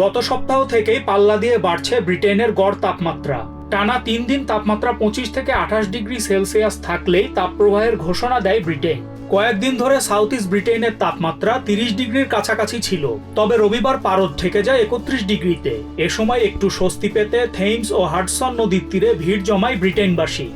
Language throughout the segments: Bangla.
গত সপ্তাহ থেকেই পাল্লা দিয়ে বাড়ছে ব্রিটেনের গড় তাপমাত্রা। টানা তিন দিন তাপমাত্রা পঁচিশ থেকে আঠাশ ডিগ্রি সেলসিয়াস থাকলেই তাপপ্রবাহের ঘোষণা দেয় ব্রিটেন। কয়েকদিন ধরে সাউথ ইস্ট ব্রিটেনের তাপমাত্রা তিরিশ ডিগ্রির কাছাকাছি ছিল, তবে রবিবার পারদ থেকে যায় একত্রিশ ডিগ্রিতে। এ সময় একটু স্বস্তি পেতে থেইমস ও হাডসন নদীর তীরে ভিড় জমায় ব্রিটেনবাসী।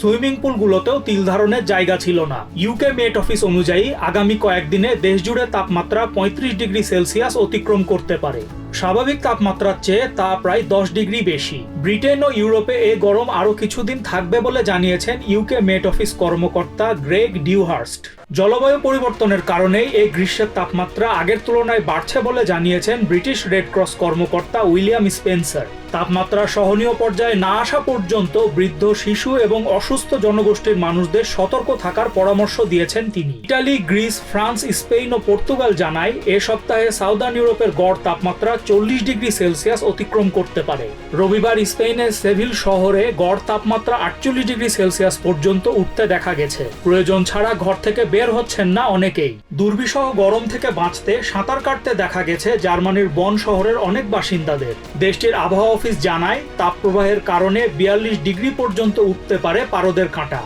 সুইমিং পুলগুলোতেও তিল ধারণের জায়গা ছিল না। ইউকে মেট অফিস অনুযায়ী আগামী কয়েকদিনে দেশজুড়ে তাপমাত্রা পঁয়ত্রিশ ডিগ্রি সেলসিয়াস অতিক্রম করতে পারে। স্বাভাবিক তাপমাত্রার চেয়ে তা প্রায় দশ ডিগ্রি বেশি। ব্রিটেন ও ইউরোপে এই গরম আরও কিছুদিন থাকবে বলে জানিয়েছেন ইউকে মেট অফিস কর্মকর্তা গ্রেগ ডিউহার্স্ট। জলবায়ু পরিবর্তনের কারণেই এই গ্রীষ্মের তাপমাত্রা আগের তুলনায় বাড়ছে বলে জানিয়েছেন ব্রিটিশ রেড ক্রস কর্মকর্তা উইলিয়াম স্পেন্সার। তাপমাত্রা সহনীয় পর্যায়ে না আসা পর্যন্ত বৃদ্ধ, শিশু এবং অসুস্থ জনগোষ্ঠীর মানুষদের সতর্ক থাকার পরামর্শ দিয়েছেন তিনি। ইটালি, গ্রিস, ফ্রান্স, স্পেন ও পর্তুগাল জানায় এ সপ্তাহে সাউদার্ন ইউরোপের গড় তাপমাত্রা চল্লিশ ডিগ্রি সেলসিয়াস অতিক্রম করতে পারে। রবিবার স্পেনের সেভিল শহরে গড় তাপমাত্রা আটচল্লিশ ডিগ্রি সেলসিয়াস পর্যন্ত উঠতে দেখা গেছে। প্রয়োজন ছাড়া ঘর থেকে বের হচ্ছেন না অনেকেই। দুর্বিষহ গরম থেকে বাঁচতে সাঁতার কাটতে দেখা গেছে জার্মানির বন শহরের অনেক বাসিন্দাদের। দেশটির আবহাওয়া অফিস জানায়, তাপপ্রবাহের কারণে বিয়াল্লিশ ডিগ্রি পর্যন্ত উঠতে পারে পারদের কাঁটা।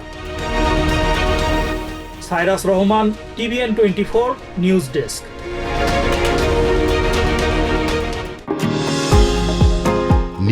Cyrus Rahman, TVN twenty four, news desk.